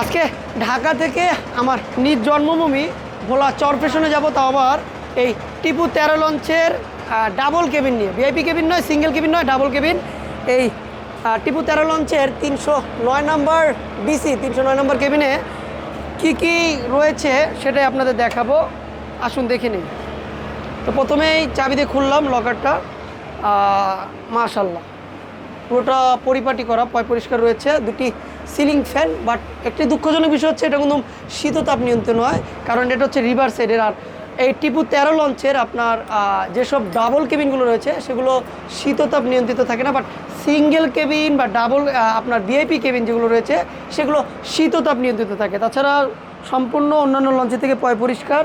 আজকে ঢাকা থেকে আমার নিজ জন্মভূমি ভোলা চরপেশনে যাব তাও আবার এই টিপু তেরো লঞ্চের ডাবল কেবিন নিয়ে। ভিআইপি কেবিন নয় সিঙ্গেল কেবিন নয় ডাবল কেবিন এই টিপু তেরো লঞ্চের তিনশো নয় নম্বর বিসি তিনশো নয় নম্বর কেবিনে কি কি রয়েছে সেটাই আপনাদের দেখাবো। আসুন দেখে নিন তো প্রথমেই চাবি দিয়ে খুললাম লকারটা মাশাল্লাহ পুরোটা পরিপাটি করা, পয় পরিষ্কার রয়েছে, দুটি সিলিং ফ্যান, বাট একটি দুঃখজনক বিষয় হচ্ছে এটা কিন্তু শীততাপ নিয়ন্ত্রণ হয়, কারণ এটা হচ্ছে রিভার সাইডের, আর এই টিপু তেরো লঞ্চের আপনার যেসব ডাবল কেবিনগুলো রয়েছে, সেগুলো শীততাপ নিয়ন্ত্রিত থাকে না, বাট সিঙ্গেল কেবিন বা ডাবল আপনার ভিআইপি কেবিন যেগুলো রয়েছে, সেগুলো শীততাপ নিয়ন্ত্রিত থাকে। তাছাড়া সম্পূর্ণ অন্যান্য লঞ্চের থেকে পয় পরিষ্কার,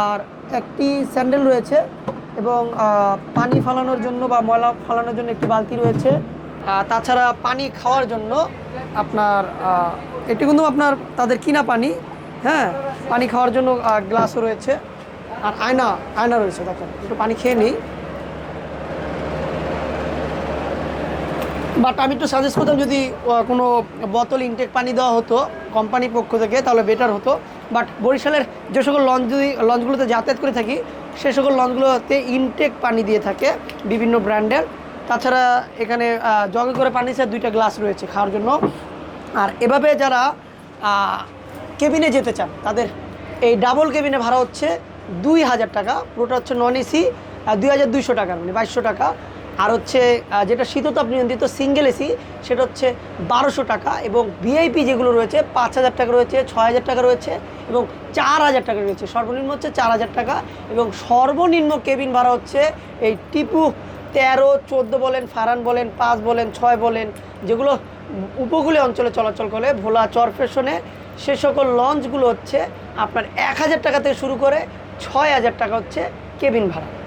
আর একটি স্যান্ডেল রয়েছে এবং পানি ফালানোর জন্য বা ময়লা ফালানোর জন্য একটি বালতি রয়েছে। তাছাড়া পানি খাওয়ার জন্য আপনার এটি কিন্তু আপনার তাদের কিনা পানি হ্যাঁ? পানি খাওয়ার জন্য গ্লাসও রয়েছে। আর আয়না আয়না রয়েছে, দেখেন, একটু পানি খেয়ে নিই। বাট আমি একটু সাজেস্ট করতাম যদি কোনো বোতল ইনটেক পানি দেওয়া হতো কোম্পানির পক্ষ থেকে, তাহলে বেটার হতো। বাট বরিশালের যে সকল লঞ্চ যদি লঞ্চগুলোতে যাতায়াত করে থাকি, সে সকল লঞ্চগুলোতে ইনটেক পানি দিয়ে থাকে বিভিন্ন ব্র্যান্ডের তাছাড়া এখানে জগে করে পানি স্যার দুইটা গ্লাস রয়েছে খাওয়ার জন্য। আর এভাবে যারা কেবিনে যেতে চান, তাদের এই ডাবল কেবিনে ভাড়া হচ্ছে দুই হাজার টাকা। পুরোটা হচ্ছে নন এসি দুই হাজার দুইশো টাকা মানে বাইশশো টাকা। আর হচ্ছে যেটা শীততাপ নিয়ন্ত্রিত সিঙ্গেল এসি সেটা হচ্ছে বারোশো টাকা এবং ভিআইপি যেগুলো রয়েছে, পাঁচ হাজার টাকা রয়েছে, ছয় হাজার টাকা রয়েছে এবং চার হাজার টাকা রয়েছে। সর্বনিম্ন হচ্ছে চার হাজার টাকা এবং সর্বনিম্ন কেবিন ভাড়া হচ্ছে এই টিপু তেরো, চোদ্দ বলেন ফারান বলেন, পাঁচ বলেন, ছয় বলেন, যেগুলো উপকূলীয় অঞ্চলে চলাচল করে, ভোলা চরফেশনে সে সকল লঞ্চগুলো হচ্ছে আপনার এক হাজার টাকা থেকে শুরু করে ছয় হাজার টাকা হচ্ছে কেবিন ভাড়া।